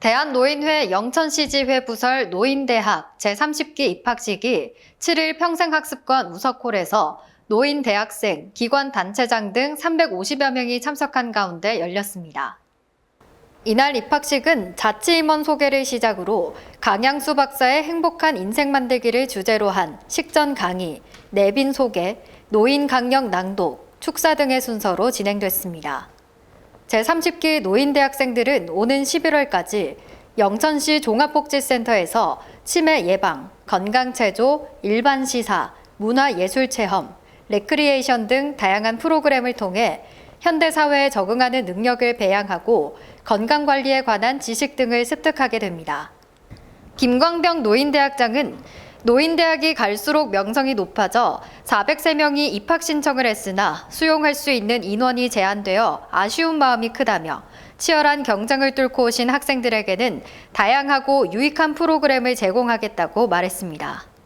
대한노인회 영천시지회 부설 노인대학 제30기 입학식이 7일 평생학습관 우석홀에서 노인 대학생, 기관 단체장 등 350여 명이 참석한 가운데 열렸습니다. 이날 입학식은 자치임원 소개를 시작으로 강양수 박사의 행복한 인생 만들기를 주제로 한 식전 강의, 내빈 소개, 노인 강령 낭독, 축사 등의 순서로 진행됐습니다. 제30기 노인 대학생들은 오는 11월까지 영천시 종합복지센터에서 치매 예방, 건강체조, 일반 시사, 문화예술체험, 레크리에이션 등 다양한 프로그램을 통해 현대사회에 적응하는 능력을 배양하고 건강관리에 관한 지식 등을 습득하게 됩니다. 김광병 노인대학장은 노인대학이 갈수록 명성이 높아져 403명이 입학 신청을 했으나 수용할 수 있는 인원이 제한되어 아쉬운 마음이 크다며 치열한 경쟁을 뚫고 오신 학생들에게는 다양하고 유익한 프로그램을 제공하겠다고 말했습니다.